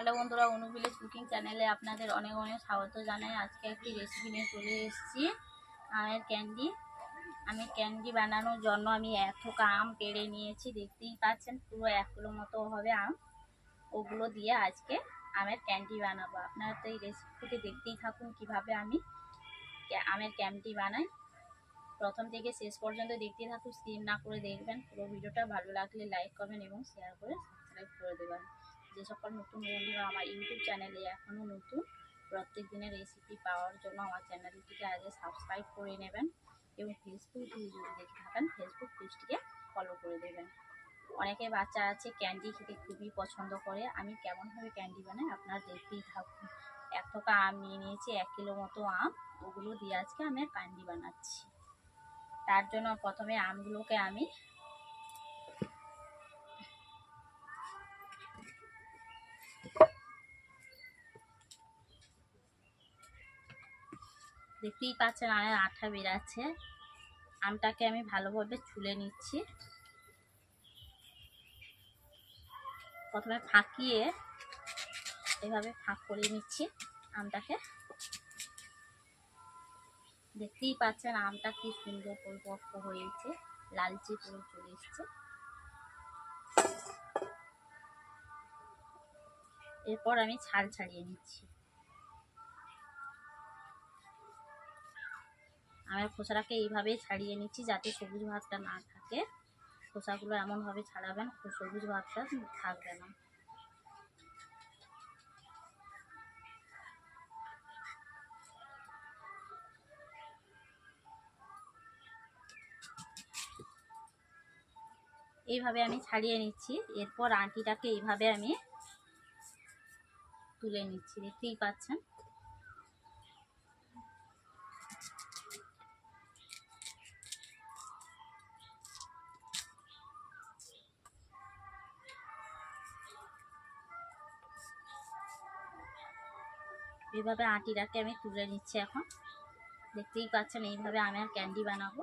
Hello বন্ধুরা অনুবিলেজ cooking চ্যানেলে আপনাদের অনেক অনেক স্বাগত জানাই। আজকে একটি রেসিপি নিয়ে চলে এসেছি। আমের ক্যান্ডি আমি ক্যান্ডি বানানোর জন্য আমি এত আম পেড়ে নিয়েছি, দেখতেই পাচ্ছেন, পুরো এক কিলো মতো হবে আম। ওগুলো দিয়ে আজকে আমের ক্যান্ডি বানাবো। আপনারা তো এই রেসিপিটি দেখতেই থাকুন কীভাবে আমি আমের ক্যান্ডি বানাই। প্রথম থেকে শেষ পর্যন্ত দেখতে থাকুন স্কিপ না করে দেখবেন। পুরো ভিডিওটা ভালো লাগলে লাইক করবেন এবং শেয়ার করে সাবস্ক্রাইব করে দেবেন। যে সকল নতুন বন্ধুরা আমার ইউটিউব চ্যানেলে এখনও নতুন, প্রত্যেক দিনের রেসিপি পাওয়ার জন্য আমার চ্যানেলটিকে আগে সাবস্ক্রাইব করে নেবেন এবং ফেসবুক যদি দেখে থাকেন ফেসবুক পেজটিকে ফলো করে দেবেন। অনেকে বাচ্চা আছে ক্যান্ডি খেতে খুবই পছন্দ করে। আমি কেমনভাবে ক্যান্ডি বানাই আপনারা দেখতেই থাকুন। এক থোকা আম নিয়ে নিয়েছি, এক কিলো মতো আম। ওগুলো দিয়ে আজকে আমি ক্যান্ডি বানাচ্ছি। তার জন্য প্রথমে আমগুলোকে আমি দেখতেই পাচ্ছেন আমের আঠা বেরাচ্ছে আমটাকে আমি ভালোভাবে ছুলে নিচ্ছি। প্রথমে ফাঁকিয়ে এভাবে ফাঁক করে নিচ্ছি আমটাকে। দেখতেই পাচ্ছেন আমটা কি সুন্দর পরিপক্ক হয়েছে লালচে পুরো চলে এসছে। এরপর আমি ছাল ছাড়িয়ে নিচ্ছি। আমের খোসাটাকে এইভাবেই ছাড়িয়ে নিচ্ছি যাতে সবুজ ভাতটা না থাকে। খোসাগুলো এমনভাবে ছাড়াবেন, সবুজ ভাতটা থাকবে না। এইভাবে আমি ছাড়িয়ে নিচ্ছি। এরপর আঁটিটাকে এইভাবে আমি তুলে নিচ্ছি, দেখতেই পাচ্ছেন? এইভাবে আটিটাকে আমি তুলে নিচ্ছি এখন। দেখতেই পাচ্ছেন, এইভাবে আমি আর ক্যান্ডি বানাবো।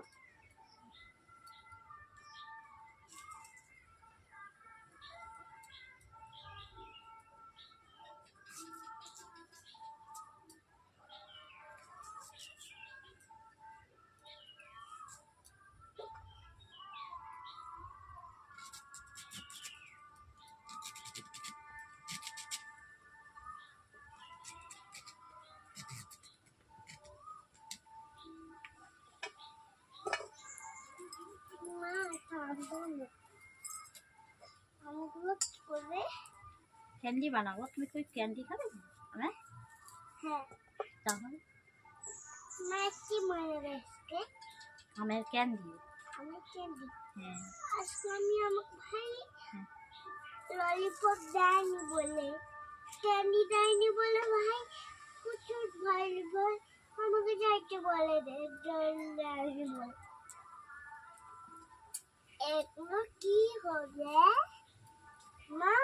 ক্যান্ডি বানাবো। তুমি কই ক্যান্ডি খাবে? হ্যাঁ? হ্যাঁ। তাহলে? কি মনে আমের ক্যান্ডি আমি ক্যান্ডি হ্যাঁ। আজকে আমি আমার ভাই ললিপপ দেয়নি বলে। ক্যান্ডি দেয়নি বলে ভাই। প্রচুর ভাই বল আমাকে যাইতে বলে দে। দেয়নি বলে। এগুলো কি হবে? মা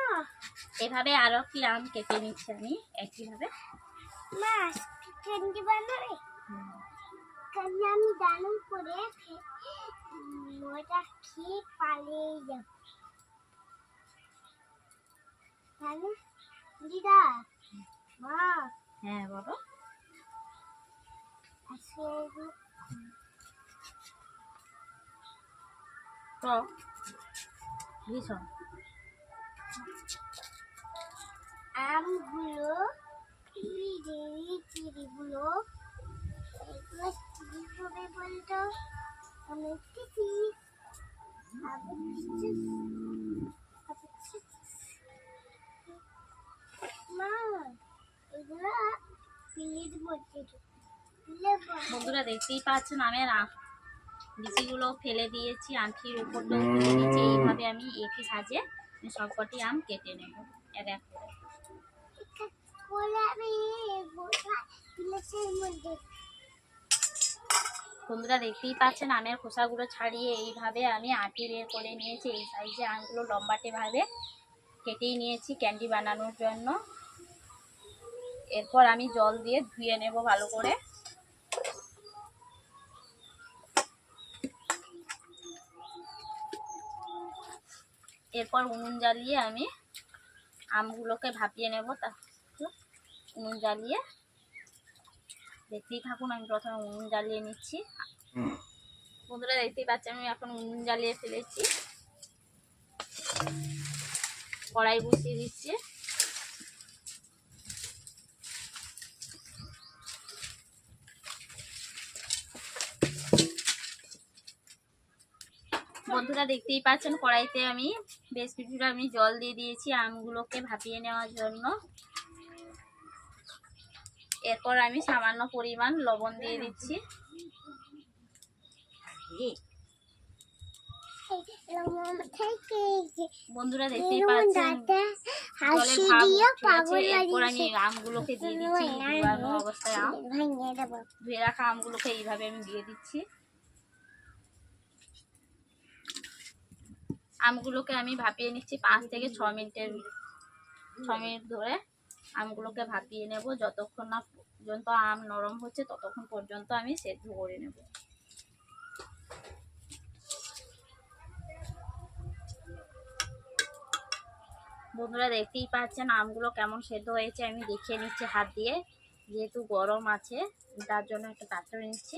এভাবে আরও কি আম কেটে নিচ্ছি আমি একইভাবে। আমি দারুণ করে খে- ওটা খেয়ে পালিয়ে যাব। তাহলে দিদা মা হ্যাঁ বলো। তো ভীষণ। আমগুলো চিড়িগুলো এগুলো হবে বলতো। আমি মা এগুলো প্লেট বন্ধুরা দেখতেই পাচ্ছেন আমি আর বিচিগুলো ফেলে দিয়েছি আঁঠির দিয়েছি। এইভাবে আমি একই সাজে সবকটি আম কেটে নেব। এক এক বন্ধুরা দেখতেই পাচ্ছেন, আমের খোসাগুলো ছাড়িয়ে এইভাবে আমি আঁটি বের করে নিয়েছি। এই সাইজে আমগুলো লম্বাটে ভাবে কেটেই নিয়েছি ক্যান্ডি বানানোর জন্য। এরপর আমি জল দিয়ে ধুয়ে নেব ভালো করে। এরপর উনুন জ্বালিয়ে আমি আমগুলোকে ভাপিয়ে নেব তা উনুন জ্বালিয়ে দেখতেই থাকুন আমি প্রথমে উনুন জ্বালিয়ে নিচ্ছি। বন্ধুরা দেখতেই পাচ্ছি আমি এখন উনুন জ্বালিয়ে ফেলেছি। কড়াই বসিয়ে দিচ্ছি। বন্ধুরা দেখতেই পাচ্ছেন কড়াইতে আমি বেশ কিছুটা আমি জল দিয়ে দিয়েছি আমগুলোকে ভাপিয়ে নেওয়ার জন্য। এরপর আমি সামান্য পরিমাণ লবণ দিয়ে দিচ্ছি। বন্ধুরা দেখতেই এরকম পাচ্ছেন। এরপর আমি আমগুলোকে দিয়ে দিচ্ছি অবস্থায় আম। ধুয়ে রাখা আমগুলোকে এইভাবে আমি দিয়ে দিচ্ছি। আমগুলোকে আমি ভাপিয়ে নিচ্ছি পাঁচ থেকে ছ মিনিটের ছ মিনিট ধরে। আমগুলোকে ভাপিয়ে নেব যতক্ষণ না পর্যন্ত আম নরম হচ্ছে ততক্ষণ পর্যন্ত আমি সেদ্ধ করে নেব। বন্ধুরা দেখতেই পাচ্ছেন আমগুলো কেমন সেদ্ধ হয়েছে, আমি দেখিয়ে নিচ্ছি হাত দিয়ে, যেহেতু গরম আছে, তার জন্য একটা পাত্র নিচ্ছি।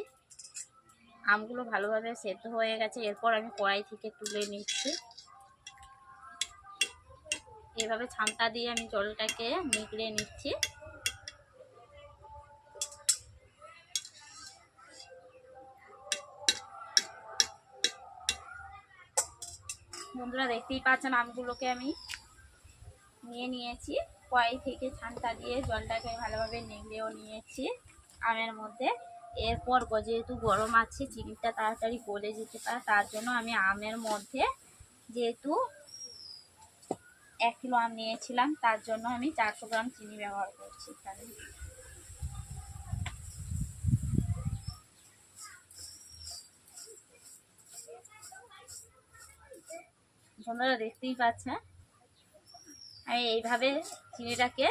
আমগুলো ভালোভাবে সেদ্ধ হয়ে গেছে, এরপর আমি কড়াই থেকে তুলে নিচ্ছি। এভাবে ছানটা দিয়ে আমি জলটাকে নিগড়ে নিচ্ছি। বন্ধুরা দেখতেই পাচ্ছেন আমগুলোকে আমি নিয়ে নিয়েছি। কড়াই থেকে ছানটা দিয়ে জলটাকে ভালোভাবে নেংড়েও নিয়েছি আমের মধ্যে। এরপর যেহেতু গরম আছে, চিনিটা তাড়াতাড়ি গলে যেতে পারে, তার জন্য আমি আমের মধ্যে যেহেতু এক কিলো আম নিয়েছিলাম, তার জন্য আমি চারশো গ্রাম চিনি ব্যবহার করছি বন্ধুরা দেখতেই পাচ্ছেন আমি এইভাবে চিনিটাকে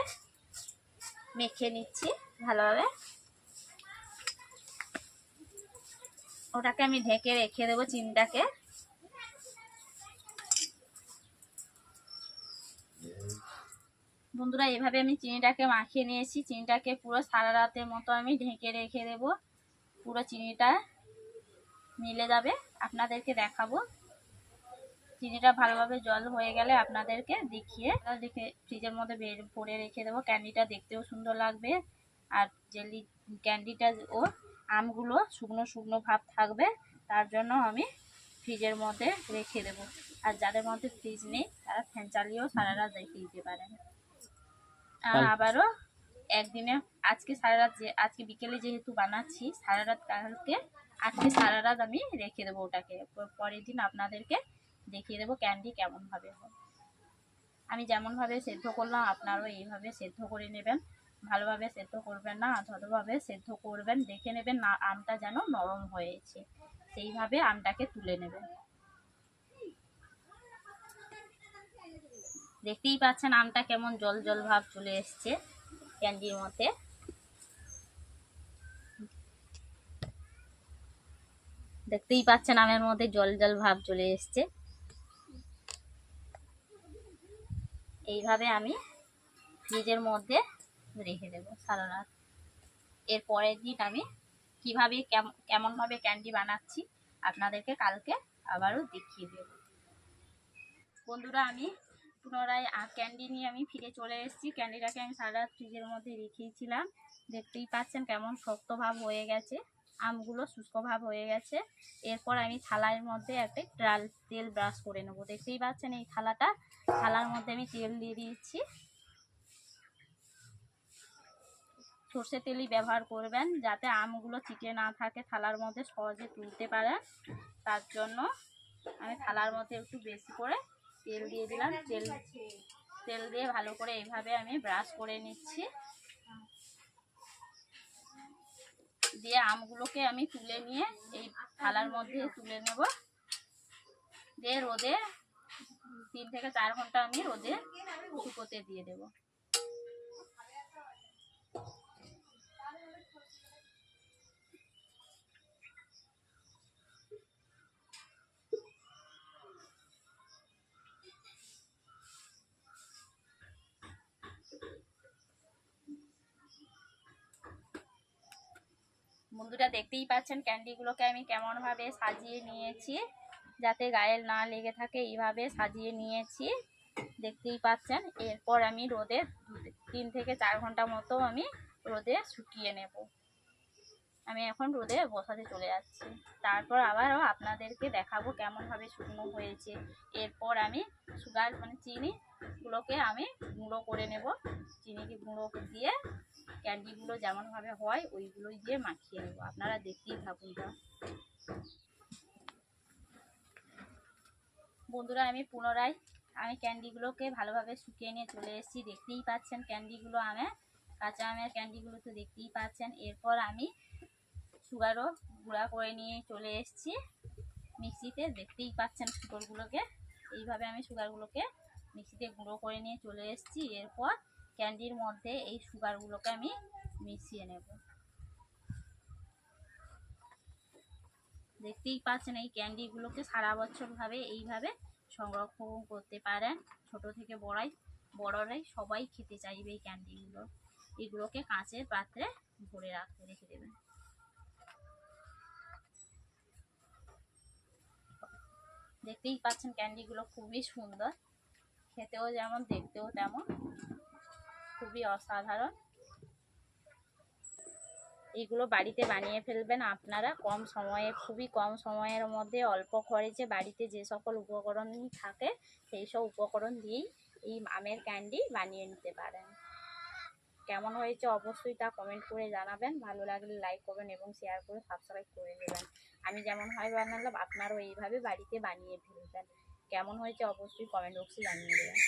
মেখে নিচ্ছি ভালোভাবে। ওটাকে আমি ঢেকে রেখে দেবো চিনিটাকে। বন্ধুরা এভাবে আমি চিনিটাকে মাখিয়ে নিয়েছি। চিনিটাকে পুরো সারা রাতের মতো আমি ঢেকে রেখে দেব। পুরো চিনিটা মিলে যাবে। আপনাদেরকে দেখাবো। চিনিটা ভালোভাবে জল হয়ে গেলে আপনাদেরকে দেখিয়ে দেখে ফ্রিজের মধ্যে বের ভরে রেখে দেবো। ক্যান্ডিটা দেখতেও সুন্দর লাগবে। আর জেলি ক্যান্ডিটা ও আমগুলো শুকনো শুকনো ভাব থাকবে তার জন্য আমি ফ্রিজের মধ্যে রেখে দেবো। আর যাদের মধ্যে ফ্রিজ নেই তারা ফ্যান চালিয়েও সারা রাত রেখে দিতে পারেন। আর আবারও একদিনে আজকে সারা রাত যে আজকে বিকেলে যেহেতু বানাচ্ছি সারা রাত কালকে আজকে সারা রাত আমি রেখে দেবো ওটাকে। পরের দিন আপনাদেরকে দেখিয়ে দেবো ক্যান্ডি কেমনভাবে হয়। আমি যেমনভাবে সেদ্ধ করলাম, আপনারাও এইভাবে সেদ্ধ করে নেবেন। ভালোভাবে সেদ্ধ করবেন না আধভাবে সেদ্ধ করবেন, দেখে নেবেন না, আমটা যেন নরম হয়েছে। সেইভাবে আমটাকে তুলে নেবেন। দেখতেই পাচ্ছেন আমটা কেমন জল জল ভাব চলে এসছে ক্যান্ডির মধ্যে। দেখতেই পাচ্ছেন আমের মধ্যে জল জল ভাব চলে এসছে। এইভাবে আমি ফ্রিজের মধ্যে রেখে দেবো সারা রাত। এর পরের দিন আমি কীভাবে কেমন কেমনভাবে ক্যান্ডি বানাচ্ছি আপনাদেরকে কালকে আবারও দেখিয়ে দেব। বন্ধুরা, আমি পুনরায় ক্যান্ডি নিয়ে আমি ফিরে চলে এসেছি। ক্যান্ডিটাকে আমি সারা রাত ফ্রিজের মধ্যে রেখেছিলাম। দেখতেই পাচ্ছেন কেমন শক্তভাব হয়ে গেছে। আমগুলো শুষ্ক ভাব হয়ে গেছে। এরপর আমি থালার মধ্যে একটা ডাল তেল ব্রাশ করে নেব। দেখতেই পাচ্ছেন এই থালাটা। থালার মধ্যে আমি তেল দিয়ে দিয়েছি। সর্ষে তেলই ব্যবহার করবেন যাতে আমগুলো চিটে না থাকে, থালার মধ্যে সহজে তুলতে পারেন। তার জন্য আমি থালার মধ্যে একটু বেশি করে তেল দিয়ে দিলাম। তেল তেল দিয়ে ভালো করে এইভাবে আমি ব্রাশ করে নিচ্ছি। দিয়ে আমগুলোকে আমি তুলে নিয়ে এই থালার মধ্যে তুলে নেব। দিয়ে রোদে তিন থেকে চার ঘণ্টা আমি রোদে শুকোতে দিয়ে দেব। বন্ধুরা দেখতেই পাচ্ছেন ক্যান্ডিগুলোকে আমি কেমনভাবে সাজিয়ে নিয়েছি, যাতে গায়ে না লেগে থাকে এইভাবে সাজিয়ে নিয়েছি। দেখতেই পাচ্ছেন, এরপর আমি রোদে তিন থেকে চার ঘণ্টা মতো আমি রোদে শুকিয়ে নেব। আমি এখন রোদে বসাতে চলে যাচ্ছি। তারপর আবারও আপনাদেরকে দেখাবো কেমনভাবে শুকনো হয়েছে। এরপর আমি সুগার মানে চিনিগুলোকে আমি গুঁড়ো করে নেব। চিনিকে গুঁড়ো দিয়ে ক্যান্ডিগুলো যেমনভাবে হয় ওইগুলোই দিয়ে মাখিয়ে নেব। আপনারা দেখতেই থাকুন তা বন্ধুরা, আমি পুনরায় আমি ক্যান্ডিগুলোকে ভালোভাবে শুকিয়ে নিয়ে চলে এসেছি। দেখতেই পাচ্ছেন ক্যান্ডিগুলো, আমি কাঁচা আমের ক্যান্ডিগুলো তো দেখতেই পাচ্ছেন। এরপর আমি সুগারও গুঁড়া করে নিয়ে চলে এসেছি। মিক্সিতে দেখতেই পাচ্ছেন সুগারগুলোকে। এইভাবে আমি সুগারগুলোকে মিক্সিতে গুঁড়ো করে নিয়ে চলে এসেছি। এরপর ক্যান্ডির মধ্যে এই সুগারগুলোকে আমি মিশিয়ে নেব। দেখতেই পাচ্ছেন এই ক্যান্ডিগুলোকে সারা বছরভাবে এইভাবে সংরক্ষণ করতে পারেন। ছোট থেকে বড়াই, বড়রাই সবাই খেতে চাইবে এই ক্যান্ডিগুলো। এগুলোকে কাঁচের পাত্রে ভরে রাখতে রেখে দেবেন। দেখতেই পাচ্ছেন ক্যান্ডিগুলো খুবই সুন্দর। খেতেও যেমন, দেখতেও তেমন। খুবই অসাধারণ। এগুলো বাড়িতে বানিয়ে ফেলবেন আপনারা। কম সময়ে, খুবই কম সময়ের মধ্যে অল্প খরচে বাড়িতে যে সকল উপকরণ থাকে, সেই সব উপকরণ দিয়েই এই আমের ক্যান্ডি বানিয়ে নিতে পারেন। কেমন হয়েছে অবশ্যই তা কমেন্ট করে জানাবেন। ভালো লাগলে লাইক করবেন এবং শেয়ার করে সাবস্ক্রাইব করে দেবেন। আমি যেমন হয় বানালাম, আপনারও এইভাবে বাড়িতে বানিয়ে ফেলবেন। কেমন হয়েছে অবশ্যই কমেন্ট বক্সে জানিয়ে দেবেন।